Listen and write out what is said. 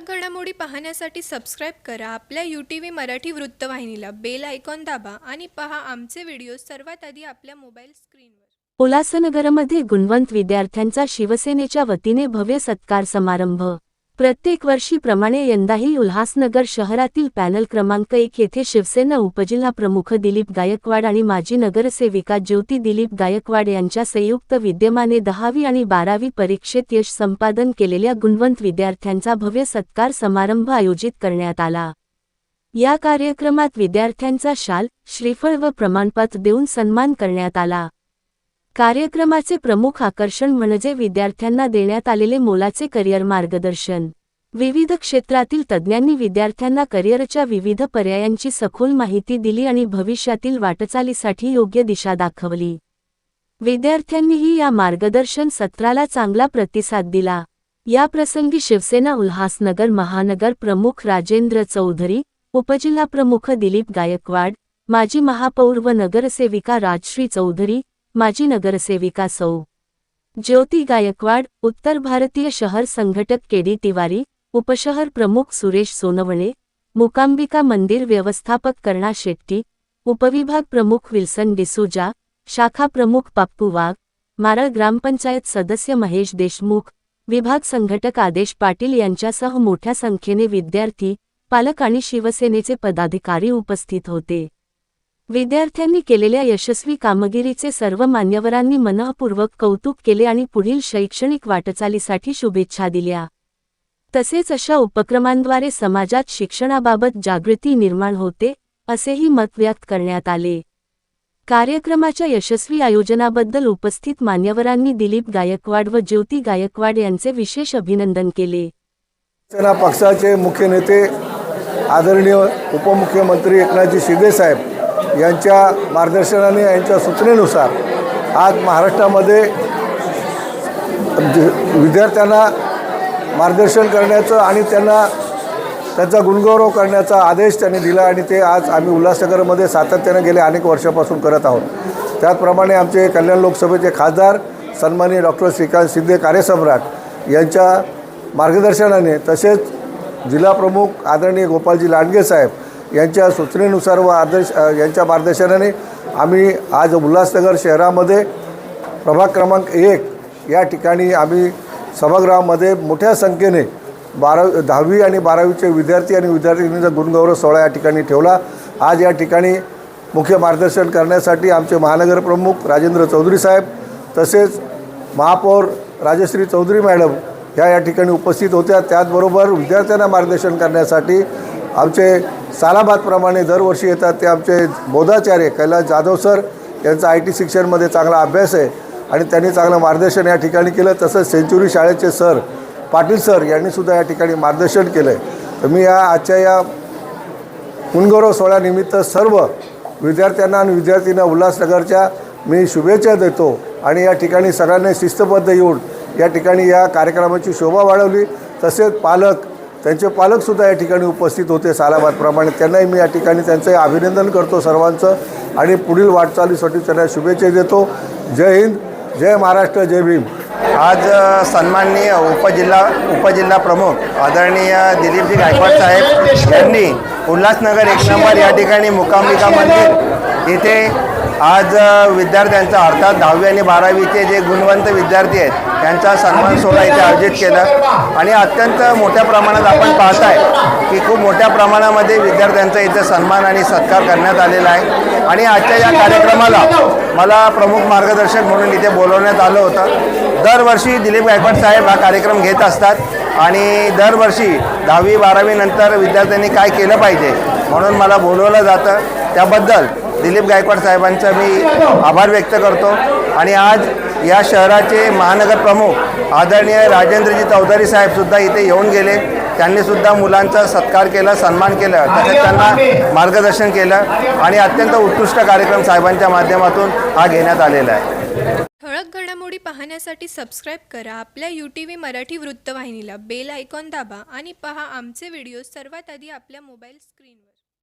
ठळक घडामोडी पाहण्यासाठी सबस्क्राईब करा. आपल्या यू टी व्ही मराठी वृत्तवाहिनीला बेल आयकॉन दाबा आणि पहा आमचे व्हिडिओ सर्वात आधी आपल्या मोबाईल स्क्रीनवर उल्हासनगरमध्ये गुणवंत विद्यार्थ्यांचा शिवसेनेच्या वतीने भव्य सत्कार समारंभ. प्रत्येक वर्षीप्रमाणे यंदाही उल्हासनगर शहरातील पॅनल क्रमांक एक येथे शिवसेना उपजिल्हा प्रमुख दिलीप गायकवाड आणि माजी नगरसेविका ज्योती दिलीप गायकवाड यांच्या संयुक्त विद्यमाने दहावी आणि बारावी परीक्षेत यश संपादन केलेल्या गुणवंत विद्यार्थ्यांचा भव्य सत्कार समारंभ आयोजित करण्यात आला. या कार्यक्रमात विद्यार्थ्यांचा शाल श्रीफळ व प्रमाणपत्र देऊन सन्मान करण्यात आला. कार्यक्रमाचे प्रमुख आकर्षण म्हणजे विद्यार्थ्यांना देण्यात आलेले मोलाचे करिअर मार्गदर्शन. विविध क्षेत्रातील तज्ज्ञांनी विद्यार्थ्यांना करिअरच्या विविध पर्यायांची सखोल माहिती दिली आणि भविष्यातील वाटचालीसाठी योग्य दिशा दाखवली. विद्यार्थ्यांनीही या मार्गदर्शन सत्राला चांगला प्रतिसाद दिला. या प्रसंगी शिवसेना उल्हासनगर महानगर प्रमुख राजेंद्र चौधरी उपजिल्हाप्रमुख दिलीप गायकवाड माजी महापौर व नगरसेविका राजश्री चौधरी माजी नगरसेविका सौ. ज्योती गायकवाड उत्तर भारतीय शहर संघटक केडी तिवारी उपशहर प्रमुख सुरेश सोनवणे मुकांबिका मंदिर व्यवस्थापक कर्णा शेट्टी उपविभाग प्रमुख विल्सन डिसूजा शाखा प्रमुख पप्पू वाघ मारळ ग्रामपंचायत सदस्य महेश देशमुख विभाग संघटक आदेश पाटील यांच्यासह मोठ्या संख्येने विद्यार्थी पालक आणि शिवसेनेचे पदाधिकारी उपस्थित होते. विद्यार्थ्यांनी केलेल्या यशस्वी कामगिरीचे सर्व मान्यवरांनी मनःपूर्वक कौतुक केले आणि पुढील शैक्षणिक वाटचालीसाठी शुभेच्छा दिल्या. तसेच अशा उपक्रमांद्वारे समाजात शिक्षणाबाबत जागृती निर्माण होते असेही मत व्यक्त करण्यात आले. कार्यक्रमाच्या यशस्वी आयोजनाबद्दल उपस्थित मान्यवरांनी दिलीप गायकवाड व ज्योती गायकवाड यांचे विशेष अभिनंदन केले. पक्षाचे मुख्य नेते आदरणीय उपमुख्यमंत्री एकनाथजी शिंदेसाहेब यांच्या मार्गदर्शनाने यांच्या सूचनेनुसार आज महाराष्ट्रामध्ये विद्यार्थ्यांना मार्गदर्शन करण्याचं आणि त्यांना त्यांचा गुणगौरव करण्याचा आदेश त्यांनी दिला आणि ते आज आम्ही उल्हासनगरमध्ये सातत्यानं गेले अनेक वर्षापासून करत आहोत. त्याचप्रमाणे आमचे कल्याण लोकसभेचे खासदार सन्मानी डॉक्टर श्रीकांत शिंदे कार्यसम्राट यांच्या मार्गदर्शनाने तसेच जिल्हाप्रमुख आदरणीय गोपालजी लांडगे साहेब यांच्या सूचनेनुसार व आदर्श यांच्या मार्गदर्शनाने आम्ही आज उल्हासनगर शहरामध्ये प्रभाग क्रमांक एक या ठिकाणी आम्ही सभागृहामध्ये मोठ्या संख्येने बारा दहावी आणि बारावीचे विद्यार्थी आणि विद्यार्थिनींचा गुणगौरव सोहळा या ठिकाणी ठेवला. आज या ठिकाणी मुख्य मार्गदर्शन करण्यासाठी आमचे महानगरप्रमुख राजेंद्र चौधरी साहेब तसेच महापौर राजश्री चौधरी मॅडम ह्या या ठिकाणी उपस्थित होत्या. त्याचबरोबर विद्यार्थ्यांना मार्गदर्शन करण्यासाठी आमचे सालाबादप्रमाणे दरवर्षी येतात ते आमचे बोधाचार्य कैलास जाधव सर यांचा आय टी शिक्षणमध्ये चांगला अभ्यास आहे आणि त्यांनी चांगलं मार्गदर्शन या ठिकाणी केलं. तसंच सेंच्युरी शाळेचे सर पाटील सर यांनीसुद्धा या ठिकाणी मार्गदर्शन केलं आहे तर मी या आजच्या या कुणगौरव सोहळ्यानिमित्त सर्व विद्यार्थ्यांना आणि विद्यार्थ्यांना उल्हासनगरच्या मी शुभेच्छा देतो आणि या ठिकाणी सगळ्यांनी शिस्तबद्ध येऊन या ठिकाणी या कार्यक्रमाची शोभा वाढवली. तसेच पालक त्यांचे पालकसुद्धा या ठिकाणी उपस्थित होते सालाबादप्रमाणे. त्यांनाही मी या ठिकाणी त्यांचं अभिनंदन करतो सर्वांचं आणि पुढील वाटचालीसाठी त्यांना शुभेच्छा देतो. जय हिंद जय महाराष्ट्र जय भीम. आज सन्माननीय उपजिल्हा उपजिल्हा प्रमुख आदरणीय दिलीपजी गायकवाड साहेब यांनी उल्हासनगर एक नंबर या ठिकाणी मुकांबिका मंदिर इथे आज विद्यार्थ्यांचा अर्थात दहावी आणि बारावीचे जे गुणवंत विद्यार्थी आहेत त्यांचा सन्मान सोहळा इथे आयोजित केला. आणि अत्यंत मोठ्या प्रमाणात आपण पाहताय की खूप मोठ्या प्रमाणामध्ये विद्यार्थ्यांचा इथे सन्मान आणि सत्कार करण्यात आलेला आहे. आणि आजच्या या कार्यक्रमाला मला प्रमुख मार्गदर्शक म्हणून इथे बोलवण्यात आलं होतं. दरवर्षी दिलीप गायकवाड साहेब हा कार्यक्रम घेत असतात आणि दरवर्षी दहावी बारावीनंतर विद्यार्थ्यांनी काय केलं पाहिजे म्हणून मला बोलवलं जातं. त्याबद्दल दिलीप गायकवाड साहेबांचा मी आभार व्यक्त करतो. आणि आज या शहराचे महानगर प्रमुख आदरणीय राजेंद्रजी चौधरी साहेबसुद्धा इथे येऊन गेले. त्यांनी सुद्धा मुलांचा सत्कार केला सन्मान केला. तसेच त्यांना मार्गदर्शन केलं. आणि अत्यंत उत्कृष्ट कार्यक्रम साहेबांच्या माध्यमातून हा घेण्यात आलेला आहे. ठळक घडामोडी पाहण्यासाठी सबस्क्राईब करा. आपल्या यू टी व्ही मराठी वृत्तवाहिनीला बेल आयकॉन दाबा आणि पहा आमचे व्हिडिओ सर्वात आधी आपल्या मोबाईल स्क्रीनवर